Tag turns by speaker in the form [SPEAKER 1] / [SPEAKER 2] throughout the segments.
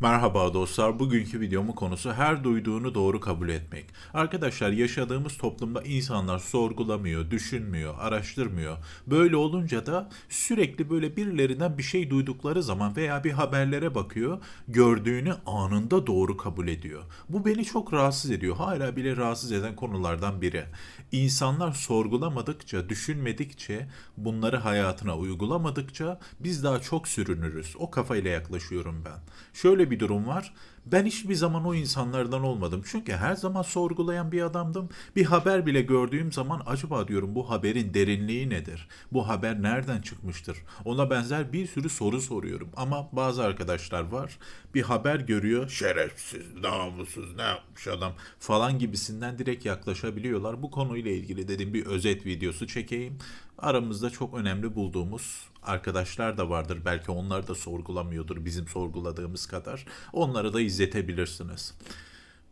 [SPEAKER 1] Merhaba dostlar. Bugünkü videomun konusu her duyduğunu doğru kabul etmek. Arkadaşlar yaşadığımız toplumda insanlar sorgulamıyor, düşünmüyor, araştırmıyor. Böyle olunca da sürekli böyle birilerinden bir şey duydukları zaman veya bir haberlere bakıyor, gördüğünü anında doğru kabul ediyor. Bu beni çok rahatsız ediyor. Hala bile rahatsız eden konulardan biri. İnsanlar sorgulamadıkça, düşünmedikçe, bunları hayatına uygulamadıkça biz daha çok sürünürüz. O kafayla yaklaşıyorum ben. Şöyle bir durum var. Ben hiçbir zaman o insanlardan olmadım. Çünkü her zaman sorgulayan bir adamdım. Bir haber bile gördüğüm zaman acaba diyorum bu haberin derinliği nedir? Bu haber nereden çıkmıştır? Ona benzer bir sürü soru soruyorum. Ama bazı arkadaşlar var. Bir haber görüyor. Şerefsiz, namussuz, ne yapmış adam falan gibisinden direkt yaklaşabiliyorlar. Bu konuyla ilgili dedim bir özet videosu çekeyim. Aramızda çok önemli bulduğumuz arkadaşlar da vardır. Belki onlar da sorgulamıyordur bizim sorguladığımız kadar. Onları da izletebilirsiniz.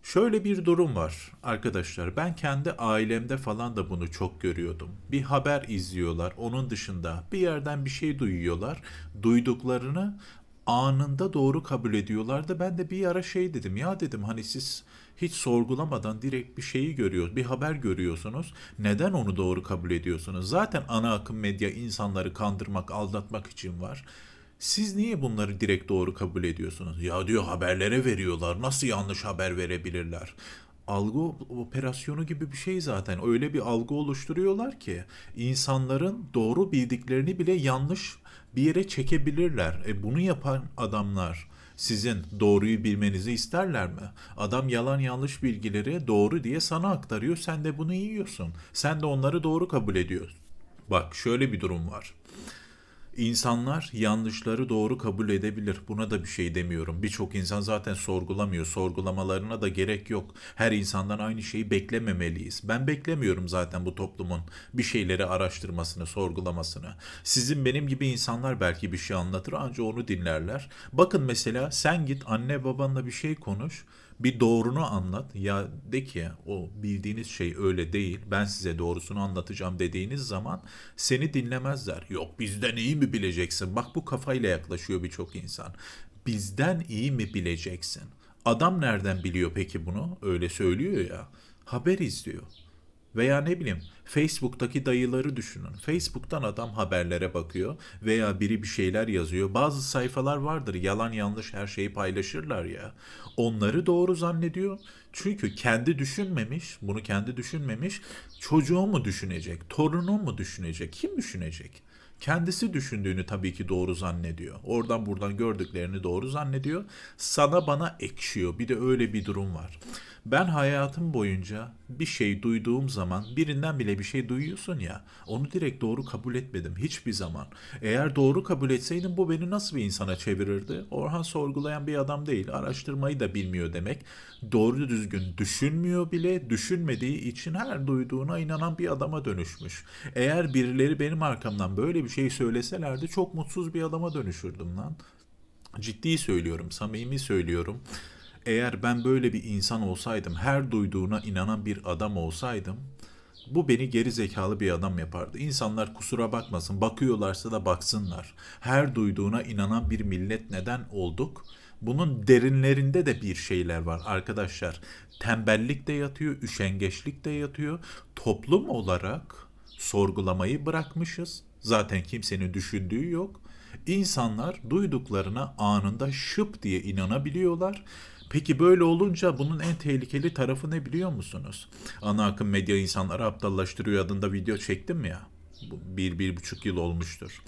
[SPEAKER 1] Şöyle bir durum var arkadaşlar. Ben kendi ailemde falan da bunu çok görüyordum. Bir haber izliyorlar. Onun dışında bir yerden bir şey duyuyorlar. Duyduklarını anında doğru kabul ediyorlardı. Ben de bir ara şey dedim. Ya dedim hani siz hiç sorgulamadan direkt bir şeyi görüyoruz, bir haber görüyorsunuz. Neden onu doğru kabul ediyorsunuz? Zaten ana akım medya insanları kandırmak, aldatmak için var. Siz niye bunları direkt doğru kabul ediyorsunuz? Ya diyor haberlere veriyorlar. Nasıl yanlış haber verebilirler? Algı operasyonu gibi bir şey zaten. Öyle bir algı oluşturuyorlar ki insanların doğru bildiklerini bile yanlış bir yere çekebilirler. E bunu yapan adamlar sizin doğruyu bilmenizi isterler mi? Adam yalan yanlış bilgileri doğru diye sana aktarıyor. Sen de bunu yiyorsun. Sen de onları doğru kabul ediyorsun. Bak şöyle bir durum var. İnsanlar yanlışları doğru kabul edebilir. Buna da bir şey demiyorum. Birçok insan zaten sorgulamıyor. Sorgulamalarına da gerek yok. Her insandan aynı şeyi beklememeliyiz. Ben beklemiyorum zaten bu toplumun bir şeyleri araştırmasını, sorgulamasını. Sizin benim gibi insanlar belki bir şey anlatır ancak onu dinlerler. Bakın mesela sen git anne babanla bir şey konuş bir doğrunu anlat. Ya de ki o bildiğiniz şey öyle değil. Ben size doğrusunu anlatacağım dediğiniz zaman seni dinlemezler. Yok bizden iyi mi bileceksin? Bak bu kafayla yaklaşıyor birçok insan. Bizden iyi mi bileceksin? Adam nereden biliyor peki bunu? Öyle söylüyor ya. Haber izliyor. Veya ne bileyim Facebook'taki dayıları düşünün. Facebook'tan adam haberlere bakıyor veya biri bir şeyler yazıyor. Bazı sayfalar vardır yalan yanlış her şeyi paylaşırlar ya. Onları doğru zannediyor. Çünkü kendi düşünmemiş, bunu kendi düşünmemiş. Çocuğu mu düşünecek, torunu mu düşünecek, kim düşünecek? Kendisi düşündüğünü tabii ki doğru zannediyor. Oradan buradan gördüklerini doğru zannediyor. Sana bana ekşiyor. Bir de öyle bir durum var. Ben hayatım boyunca bir şey duyduğum zaman birinden bile bir şey duyuyorsun ya onu direkt doğru kabul etmedim hiçbir zaman. Eğer doğru kabul etseydim bu beni nasıl bir insana çevirirdi? Orhan sorgulayan bir adam değil araştırmayı da bilmiyor demek. Doğru düzgün düşünmüyor bile düşünmediği için her duyduğuna inanan bir adama dönüşmüş. Eğer birileri benim arkamdan böyle bir şey söyleselerdi çok mutsuz bir adama dönüşürdüm lan. Ciddi söylüyorum, samimi söylüyorum eğer ben böyle bir insan olsaydım, her duyduğuna inanan bir adam olsaydım, bu beni geri zekalı bir adam yapardı. İnsanlar kusura bakmasın, bakıyorlarsa da baksınlar. Her duyduğuna inanan bir millet neden olduk? Bunun derinlerinde de bir şeyler var arkadaşlar. Tembellik de yatıyor, üşengeçlik de yatıyor. Toplum olarak sorgulamayı bırakmışız. Zaten kimsenin düşündüğü yok. İnsanlar duyduklarına anında şıp diye inanabiliyorlar Peki böyle olunca bunun en tehlikeli tarafı ne biliyor musunuz? Ana akım medya insanları aptallaştırıyor adında video çektim ya. Bir, bir buçuk yıl olmuştur.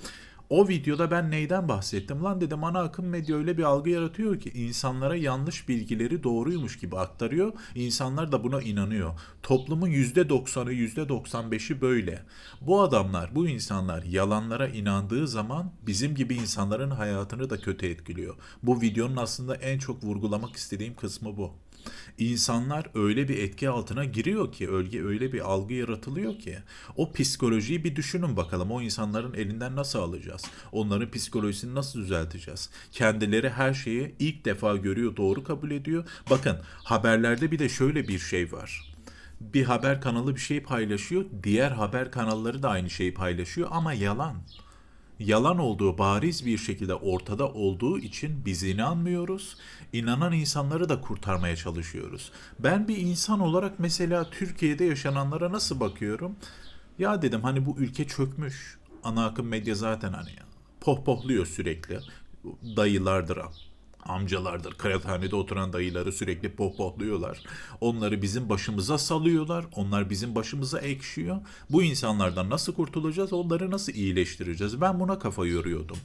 [SPEAKER 1] O videoda ben neyden bahsettim? Lan dedim ana akım medya öyle bir algı yaratıyor ki insanlara yanlış bilgileri doğruymuş gibi aktarıyor. İnsanlar da buna inanıyor. Toplumun %90'ı %95'i böyle. Bu adamlar, bu insanlar yalanlara inandığı zaman bizim gibi insanların hayatını da kötü etkiliyor. Bu videonun aslında en çok vurgulamak istediğim kısmı bu. İnsanlar öyle bir etki altına giriyor ki, ölge öyle bir algı yaratılıyor ki o psikolojiyi bir düşünün bakalım. O insanların elinden nasıl alacağız? Onların psikolojisini nasıl düzelteceğiz? Kendileri her şeyi ilk defa görüyor, doğru kabul ediyor. Bakın haberlerde bir de şöyle bir şey var bir haber kanalı bir şey paylaşıyor. Diğer haber kanalları da aynı şeyi paylaşıyor ama yalan. Yalan olduğu bariz bir şekilde ortada olduğu için biz inanmıyoruz. İnanan insanları da kurtarmaya çalışıyoruz. Ben bir insan olarak mesela Türkiye'de yaşananlara nasıl bakıyorum? Ya dedim hani bu ülke çökmüş. Ana akım medya zaten hani. Pohpohluyor sürekli. Dayılardır amcalardır. Kıraathanede oturan dayıları sürekli pohpohluyorlar. Onları bizim başımıza salıyorlar. Onlar bizim başımıza ekşiyor. Bu insanlardan nasıl kurtulacağız? Onları nasıl iyileştireceğiz? Ben buna kafa yoruyordum.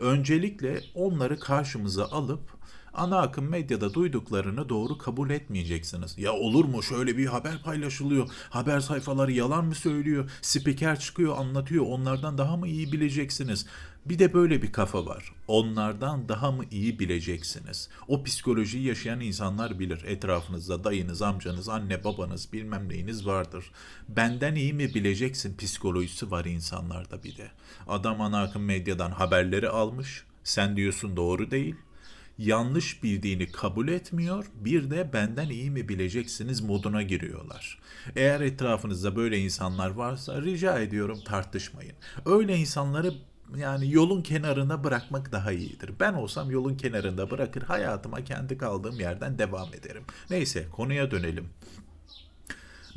[SPEAKER 1] Öncelikle onları karşımıza alıp ana akım medyada duyduklarını doğru kabul etmeyeceksiniz. Ya olur mu şöyle bir haber paylaşılıyor. Haber sayfaları yalan mı söylüyor? Spiker çıkıyor anlatıyor. Onlardan daha mı iyi bileceksiniz? Bir de böyle bir kafa var. Onlardan daha mı iyi bileceksiniz? O psikolojiyi yaşayan insanlar bilir. Etrafınızda dayınız, amcanız, anne, babanız, bilmem neyiniz vardır. Benden iyi mi bileceksin psikolojisi var insanlarda bir de. Adam ana akım medyadan haberleri almış. Sen diyorsun doğru değil yanlış bildiğini kabul etmiyor. Bir de benden iyi mi bileceksiniz moduna giriyorlar. Eğer etrafınızda böyle insanlar varsa rica ediyorum tartışmayın. Öyle insanları yani yolun kenarına bırakmak daha iyidir. Ben olsam yolun kenarında bırakır hayatıma kendi kaldığım yerden devam ederim. Neyse konuya dönelim.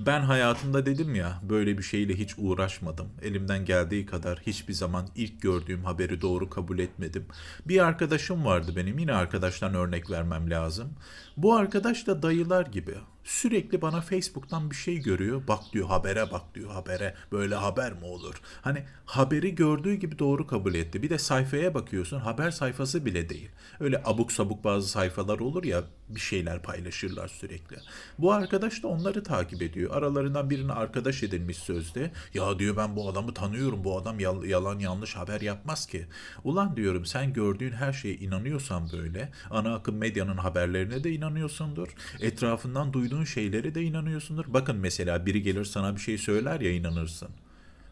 [SPEAKER 1] Ben hayatımda dedim ya böyle bir şeyle hiç uğraşmadım. Elimden geldiği kadar hiçbir zaman ilk gördüğüm haberi doğru kabul etmedim. Bir arkadaşım vardı benim yine arkadaştan örnek vermem lazım. Bu arkadaş da dayılar gibi. Sürekli bana Facebook'tan bir şey görüyor. Bak diyor habere bak diyor habere. Böyle haber mi olur? Hani haberi gördüğü gibi doğru kabul etti. Bir de sayfaya bakıyorsun haber sayfası bile değil. Öyle abuk sabuk bazı sayfalar olur ya bir şeyler paylaşırlar sürekli. Bu arkadaş da onları takip ediyor. Aralarından birini arkadaş edilmiş sözde. Ya diyor ben bu adamı tanıyorum. Bu adam yalan yanlış haber yapmaz ki. Ulan diyorum sen gördüğün her şeye inanıyorsan böyle ana akım medyanın haberlerine de inanıyorsundur. Etrafından duyduğun duyduğun şeylere de inanıyorsundur. Bakın mesela biri gelir sana bir şey söyler ya inanırsın.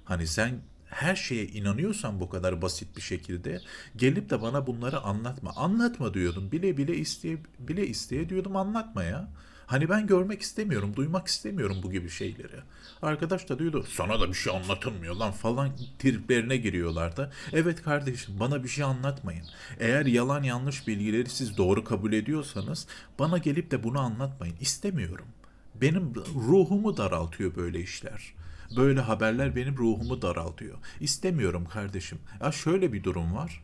[SPEAKER 1] Hani sen her şeye inanıyorsan bu kadar basit bir şekilde gelip de bana bunları anlatma. Anlatma diyordum. Bile bile isteye bile isteye diyordum anlatma ya. Hani ben görmek istemiyorum, duymak istemiyorum bu gibi şeyleri. Arkadaş da diyordu sana da bir şey anlatılmıyor lan falan triplerine giriyorlardı. Evet kardeşim bana bir şey anlatmayın. Eğer yalan yanlış bilgileri siz doğru kabul ediyorsanız bana gelip de bunu anlatmayın. İstemiyorum. Benim ruhumu daraltıyor böyle işler. Böyle haberler benim ruhumu daraltıyor. İstemiyorum kardeşim. Ya şöyle bir durum var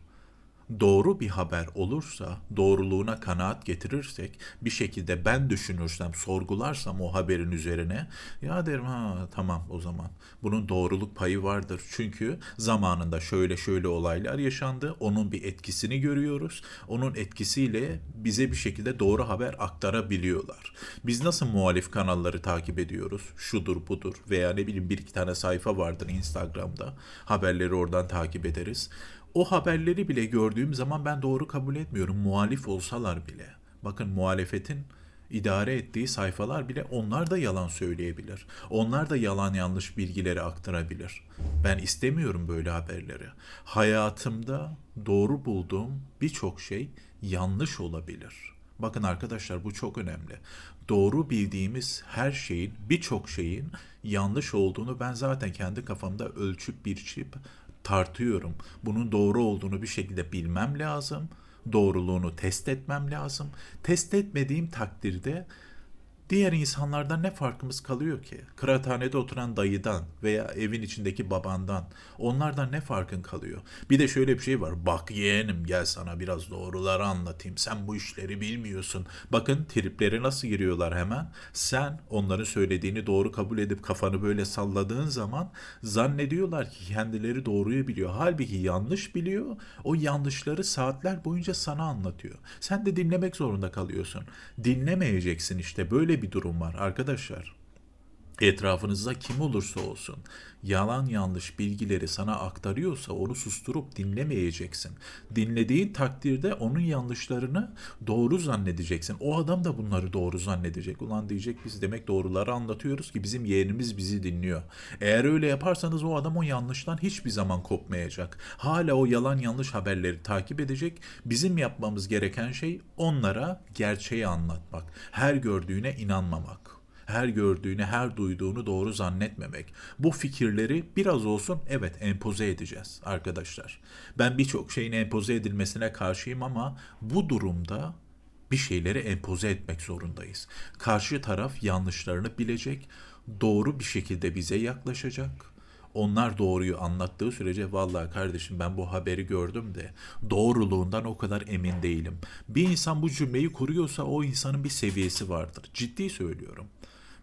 [SPEAKER 1] doğru bir haber olursa, doğruluğuna kanaat getirirsek, bir şekilde ben düşünürsem, sorgularsam o haberin üzerine, ya derim ha tamam o zaman bunun doğruluk payı vardır. Çünkü zamanında şöyle şöyle olaylar yaşandı, onun bir etkisini görüyoruz. Onun etkisiyle bize bir şekilde doğru haber aktarabiliyorlar. Biz nasıl muhalif kanalları takip ediyoruz? Şudur budur veya ne bileyim bir iki tane sayfa vardır Instagram'da. Haberleri oradan takip ederiz o haberleri bile gördüğüm zaman ben doğru kabul etmiyorum muhalif olsalar bile. Bakın muhalefetin idare ettiği sayfalar bile onlar da yalan söyleyebilir. Onlar da yalan yanlış bilgileri aktarabilir. Ben istemiyorum böyle haberleri. Hayatımda doğru bulduğum birçok şey yanlış olabilir. Bakın arkadaşlar bu çok önemli. Doğru bildiğimiz her şeyin, birçok şeyin yanlış olduğunu ben zaten kendi kafamda ölçüp biçip tartıyorum. Bunun doğru olduğunu bir şekilde bilmem lazım. Doğruluğunu test etmem lazım. Test etmediğim takdirde Diğer insanlardan ne farkımız kalıyor ki? Kıraathanede oturan dayıdan veya evin içindeki babandan onlardan ne farkın kalıyor? Bir de şöyle bir şey var. Bak yeğenim gel sana biraz doğruları anlatayım. Sen bu işleri bilmiyorsun. Bakın tripleri nasıl giriyorlar hemen. Sen onların söylediğini doğru kabul edip kafanı böyle salladığın zaman zannediyorlar ki kendileri doğruyu biliyor. Halbuki yanlış biliyor. O yanlışları saatler boyunca sana anlatıyor. Sen de dinlemek zorunda kalıyorsun. Dinlemeyeceksin işte böyle Böyle bir durum var arkadaşlar. Etrafınızda kim olursa olsun yalan yanlış bilgileri sana aktarıyorsa onu susturup dinlemeyeceksin. Dinlediğin takdirde onun yanlışlarını doğru zannedeceksin. O adam da bunları doğru zannedecek. Ulan diyecek biz demek doğruları anlatıyoruz ki bizim yeğenimiz bizi dinliyor. Eğer öyle yaparsanız o adam o yanlıştan hiçbir zaman kopmayacak. Hala o yalan yanlış haberleri takip edecek. Bizim yapmamız gereken şey onlara gerçeği anlatmak. Her gördüğüne inanmamak. Her gördüğünü, her duyduğunu doğru zannetmemek. Bu fikirleri biraz olsun evet empoze edeceğiz arkadaşlar. Ben birçok şeyin empoze edilmesine karşıyım ama bu durumda bir şeyleri empoze etmek zorundayız. Karşı taraf yanlışlarını bilecek, doğru bir şekilde bize yaklaşacak. Onlar doğruyu anlattığı sürece vallahi kardeşim ben bu haberi gördüm de doğruluğundan o kadar emin değilim. Bir insan bu cümleyi kuruyorsa o insanın bir seviyesi vardır. Ciddi söylüyorum.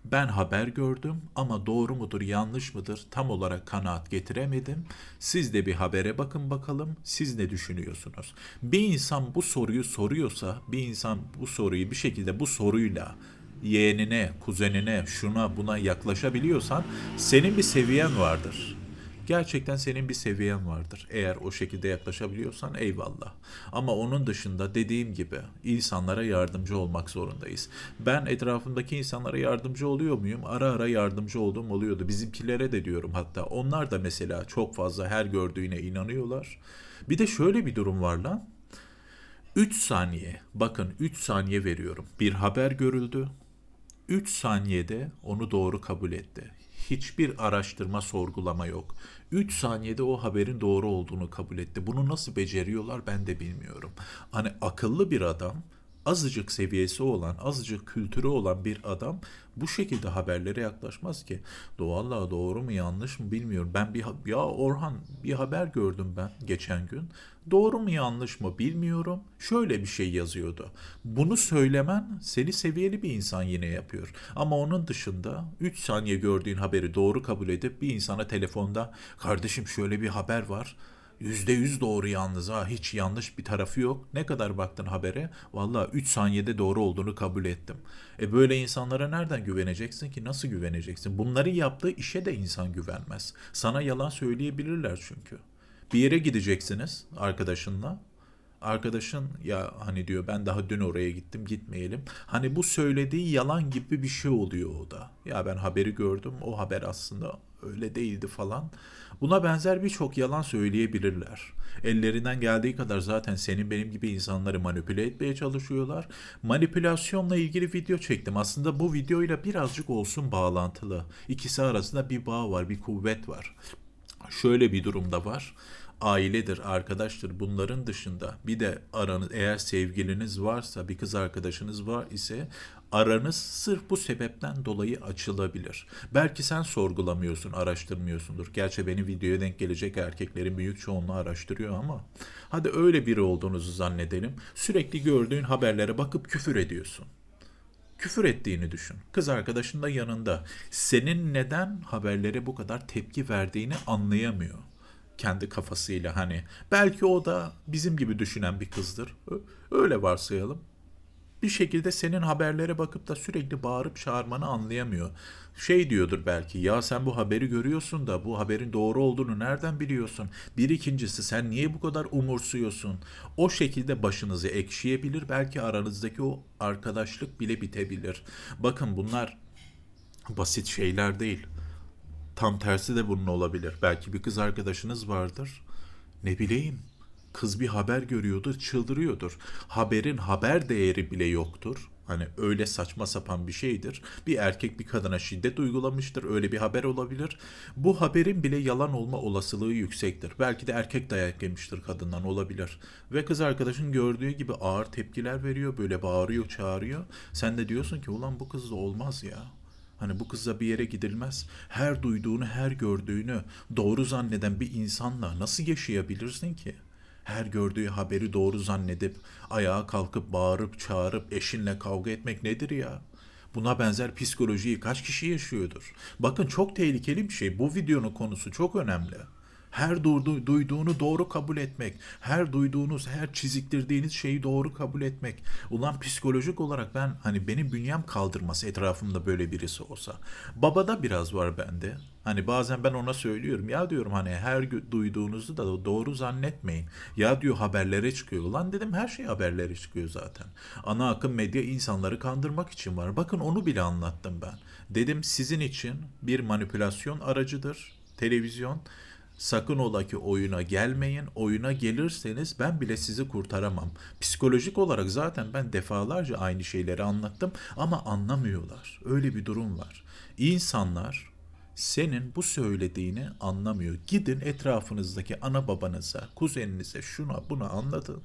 [SPEAKER 1] Ben haber gördüm ama doğru mudur yanlış mıdır tam olarak kanaat getiremedim. Siz de bir habere bakın bakalım siz ne düşünüyorsunuz? Bir insan bu soruyu soruyorsa bir insan bu soruyu bir şekilde bu soruyla yeğenine, kuzenine, şuna buna yaklaşabiliyorsan senin bir seviyen vardır. Gerçekten senin bir seviyen vardır. Eğer o şekilde yaklaşabiliyorsan eyvallah. Ama onun dışında dediğim gibi insanlara yardımcı olmak zorundayız. Ben etrafımdaki insanlara yardımcı oluyor muyum? Ara ara yardımcı olduğum oluyordu. Bizimkilere de diyorum hatta. Onlar da mesela çok fazla her gördüğüne inanıyorlar. Bir de şöyle bir durum var lan. 3 saniye, bakın 3 saniye veriyorum. Bir haber görüldü. 3 saniyede onu doğru kabul etti. Hiçbir araştırma, sorgulama yok. 3 saniyede o haberin doğru olduğunu kabul etti. Bunu nasıl beceriyorlar ben de bilmiyorum. Hani akıllı bir adam, azıcık seviyesi olan, azıcık kültürü olan bir adam bu şekilde haberlere yaklaşmaz ki. Vallahi doğru mu yanlış mı bilmiyorum. Ben bir ya Orhan bir haber gördüm ben geçen gün. Doğru mu yanlış mı bilmiyorum. Şöyle bir şey yazıyordu. Bunu söylemen seni seviyeli bir insan yine yapıyor. Ama onun dışında 3 saniye gördüğün haberi doğru kabul edip bir insana telefonda kardeşim şöyle bir haber var. Yüzde yüz doğru yalnız ha hiç yanlış bir tarafı yok. Ne kadar baktın habere? Valla 3 saniyede doğru olduğunu kabul ettim. E böyle insanlara nereden güveneceksin ki? Nasıl güveneceksin? Bunları yaptığı işe de insan güvenmez. Sana yalan söyleyebilirler çünkü. Bir yere gideceksiniz arkadaşınla. Arkadaşın ya hani diyor ben daha dün oraya gittim gitmeyelim. Hani bu söylediği yalan gibi bir şey oluyor o da. Ya ben haberi gördüm o haber aslında öyle değildi falan. Buna benzer birçok yalan söyleyebilirler. Ellerinden geldiği kadar zaten senin benim gibi insanları manipüle etmeye çalışıyorlar. Manipülasyonla ilgili video çektim. Aslında bu videoyla birazcık olsun bağlantılı. İkisi arasında bir bağ var, bir kuvvet var. Şöyle bir durumda var ailedir, arkadaştır bunların dışında bir de aranız eğer sevgiliniz varsa bir kız arkadaşınız var ise aranız sırf bu sebepten dolayı açılabilir. Belki sen sorgulamıyorsun, araştırmıyorsundur. Gerçi benim videoya denk gelecek erkeklerin büyük çoğunluğu araştırıyor ama hadi öyle biri olduğunuzu zannedelim. Sürekli gördüğün haberlere bakıp küfür ediyorsun küfür ettiğini düşün. Kız arkadaşın da yanında. Senin neden haberlere bu kadar tepki verdiğini anlayamıyor kendi kafasıyla hani. Belki o da bizim gibi düşünen bir kızdır. Öyle varsayalım. Bir şekilde senin haberlere bakıp da sürekli bağırıp çağırmanı anlayamıyor. Şey diyordur belki ya sen bu haberi görüyorsun da bu haberin doğru olduğunu nereden biliyorsun? Bir ikincisi sen niye bu kadar umursuyorsun? O şekilde başınızı ekşiyebilir belki aranızdaki o arkadaşlık bile bitebilir. Bakın bunlar basit şeyler değil. Tam tersi de bunun olabilir. Belki bir kız arkadaşınız vardır. Ne bileyim. Kız bir haber görüyordur, çıldırıyordur. Haberin haber değeri bile yoktur. Hani öyle saçma sapan bir şeydir. Bir erkek bir kadına şiddet uygulamıştır. Öyle bir haber olabilir. Bu haberin bile yalan olma olasılığı yüksektir. Belki de erkek dayak yemiştir kadından olabilir. Ve kız arkadaşın gördüğü gibi ağır tepkiler veriyor. Böyle bağırıyor, çağırıyor. Sen de diyorsun ki ulan bu kız olmaz ya. Hani bu kızla bir yere gidilmez. Her duyduğunu, her gördüğünü doğru zanneden bir insanla nasıl yaşayabilirsin ki? Her gördüğü haberi doğru zannedip ayağa kalkıp bağırıp çağırıp eşinle kavga etmek nedir ya? Buna benzer psikolojiyi kaç kişi yaşıyordur? Bakın çok tehlikeli bir şey. Bu videonun konusu çok önemli. Her duydu, duyduğunu doğru kabul etmek. Her duyduğunuz, her çiziktirdiğiniz şeyi doğru kabul etmek. Ulan psikolojik olarak ben hani benim bünyem kaldırması etrafımda böyle birisi olsa. Babada biraz var bende. Hani bazen ben ona söylüyorum. Ya diyorum hani her duyduğunuzu da doğru zannetmeyin. Ya diyor haberlere çıkıyor. Ulan dedim her şey haberlere çıkıyor zaten. Ana akım medya insanları kandırmak için var. Bakın onu bile anlattım ben. Dedim sizin için bir manipülasyon aracıdır televizyon Sakın ola ki oyuna gelmeyin. Oyuna gelirseniz ben bile sizi kurtaramam. Psikolojik olarak zaten ben defalarca aynı şeyleri anlattım ama anlamıyorlar. Öyle bir durum var. İnsanlar senin bu söylediğini anlamıyor. Gidin etrafınızdaki ana babanıza, kuzeninize şuna buna anlatın.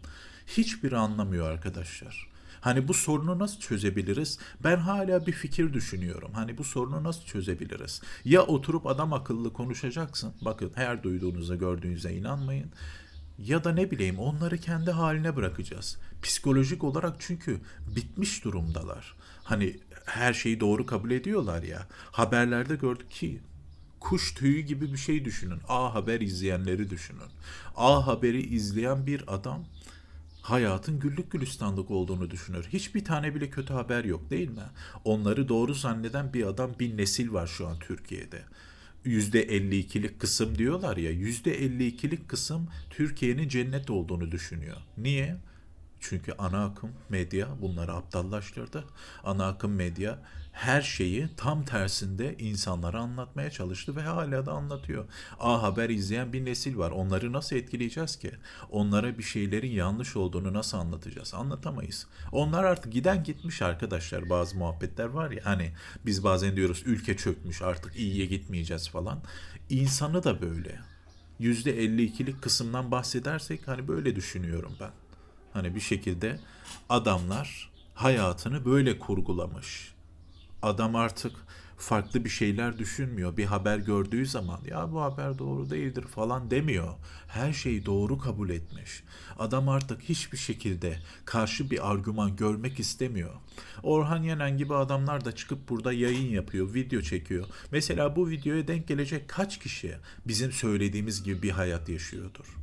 [SPEAKER 1] Hiçbiri anlamıyor arkadaşlar. Hani bu sorunu nasıl çözebiliriz? Ben hala bir fikir düşünüyorum. Hani bu sorunu nasıl çözebiliriz? Ya oturup adam akıllı konuşacaksın. Bakın her duyduğunuza gördüğünüze inanmayın. Ya da ne bileyim onları kendi haline bırakacağız. Psikolojik olarak çünkü bitmiş durumdalar. Hani her şeyi doğru kabul ediyorlar ya. Haberlerde gördük ki kuş tüyü gibi bir şey düşünün. A Haber izleyenleri düşünün. A Haber'i izleyen bir adam hayatın güllük gülistanlık olduğunu düşünür. Hiçbir tane bile kötü haber yok değil mi? Onları doğru zanneden bir adam bir nesil var şu an Türkiye'de. %52'lik kısım diyorlar ya %52'lik kısım Türkiye'nin cennet olduğunu düşünüyor. Niye? Çünkü ana akım medya bunları aptallaştırdı. Ana akım medya her şeyi tam tersinde insanlara anlatmaya çalıştı ve hala da anlatıyor. A Haber izleyen bir nesil var. Onları nasıl etkileyeceğiz ki? Onlara bir şeylerin yanlış olduğunu nasıl anlatacağız? Anlatamayız. Onlar artık giden gitmiş arkadaşlar. Bazı muhabbetler var ya hani biz bazen diyoruz ülke çökmüş artık iyiye gitmeyeceğiz falan. İnsanı da böyle. %52'lik kısımdan bahsedersek hani böyle düşünüyorum ben. Hani bir şekilde adamlar hayatını böyle kurgulamış. Adam artık farklı bir şeyler düşünmüyor. Bir haber gördüğü zaman ya bu haber doğru değildir falan demiyor. Her şeyi doğru kabul etmiş. Adam artık hiçbir şekilde karşı bir argüman görmek istemiyor. Orhan Yenen gibi adamlar da çıkıp burada yayın yapıyor, video çekiyor. Mesela bu videoya denk gelecek kaç kişi bizim söylediğimiz gibi bir hayat yaşıyordur?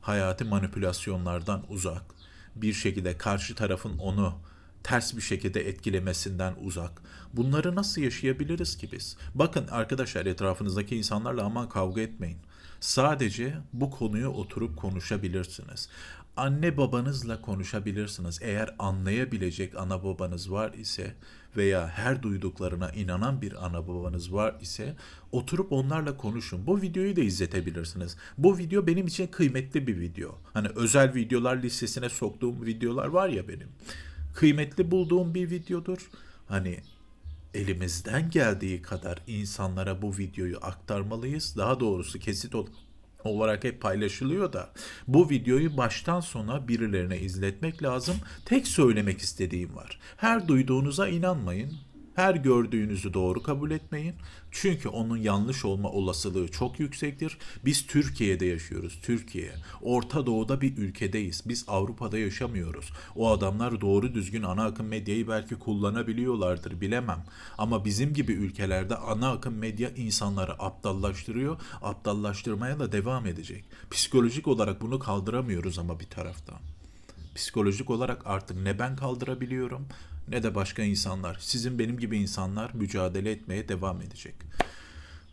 [SPEAKER 1] Hayatı manipülasyonlardan uzak, bir şekilde karşı tarafın onu ters bir şekilde etkilemesinden uzak. Bunları nasıl yaşayabiliriz ki biz? Bakın arkadaşlar etrafınızdaki insanlarla aman kavga etmeyin. Sadece bu konuyu oturup konuşabilirsiniz. Anne babanızla konuşabilirsiniz. Eğer anlayabilecek ana babanız var ise veya her duyduklarına inanan bir ana babanız var ise oturup onlarla konuşun. Bu videoyu da izletebilirsiniz. Bu video benim için kıymetli bir video. Hani özel videolar listesine soktuğum videolar var ya benim. Kıymetli bulduğum bir videodur. Hani elimizden geldiği kadar insanlara bu videoyu aktarmalıyız. Daha doğrusu kesit ol- olarak hep paylaşılıyor da bu videoyu baştan sona birilerine izletmek lazım. Tek söylemek istediğim var. Her duyduğunuza inanmayın. Her gördüğünüzü doğru kabul etmeyin. Çünkü onun yanlış olma olasılığı çok yüksektir. Biz Türkiye'de yaşıyoruz. Türkiye. Orta Doğu'da bir ülkedeyiz. Biz Avrupa'da yaşamıyoruz. O adamlar doğru düzgün ana akım medyayı belki kullanabiliyorlardır bilemem. Ama bizim gibi ülkelerde ana akım medya insanları aptallaştırıyor. Aptallaştırmaya da devam edecek. Psikolojik olarak bunu kaldıramıyoruz ama bir taraftan. Psikolojik olarak artık ne ben kaldırabiliyorum ne de başka insanlar. Sizin benim gibi insanlar mücadele etmeye devam edecek.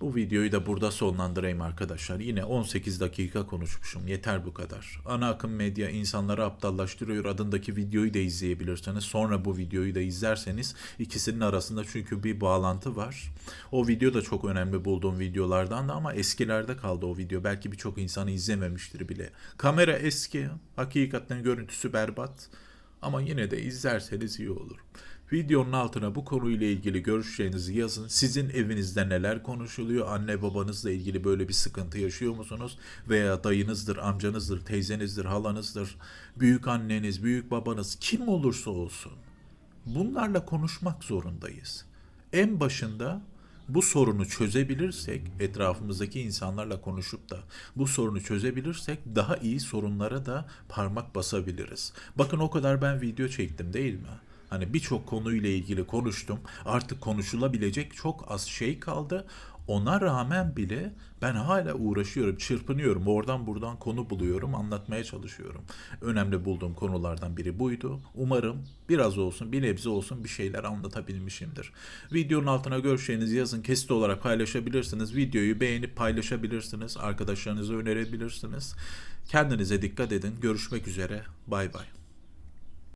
[SPEAKER 1] Bu videoyu da burada sonlandırayım arkadaşlar. Yine 18 dakika konuşmuşum. Yeter bu kadar. Ana akım medya insanları aptallaştırıyor adındaki videoyu da izleyebilirsiniz. Sonra bu videoyu da izlerseniz ikisinin arasında çünkü bir bağlantı var. O video da çok önemli bulduğum videolardan da ama eskilerde kaldı o video. Belki birçok insanı izlememiştir bile. Kamera eski. Hakikaten görüntüsü berbat. Ama yine de izlerseniz iyi olur. Videonun altına bu konuyla ilgili görüşlerinizi yazın. Sizin evinizde neler konuşuluyor? Anne babanızla ilgili böyle bir sıkıntı yaşıyor musunuz? Veya dayınızdır, amcanızdır, teyzenizdir, halanızdır, büyük anneniz, büyük babanız kim olursa olsun. Bunlarla konuşmak zorundayız. En başında bu sorunu çözebilirsek, etrafımızdaki insanlarla konuşup da bu sorunu çözebilirsek daha iyi sorunlara da parmak basabiliriz. Bakın o kadar ben video çektim değil mi? Hani birçok konuyla ilgili konuştum. Artık konuşulabilecek çok az şey kaldı. Ona rağmen bile ben hala uğraşıyorum, çırpınıyorum. Oradan buradan konu buluyorum, anlatmaya çalışıyorum. Önemli bulduğum konulardan biri buydu. Umarım biraz olsun, bir nebze olsun bir şeyler anlatabilmişimdir. Videonun altına görüşlerinizi yazın. Kesit olarak paylaşabilirsiniz. Videoyu beğenip paylaşabilirsiniz. Arkadaşlarınıza önerebilirsiniz. Kendinize dikkat edin. Görüşmek üzere. Bay bay.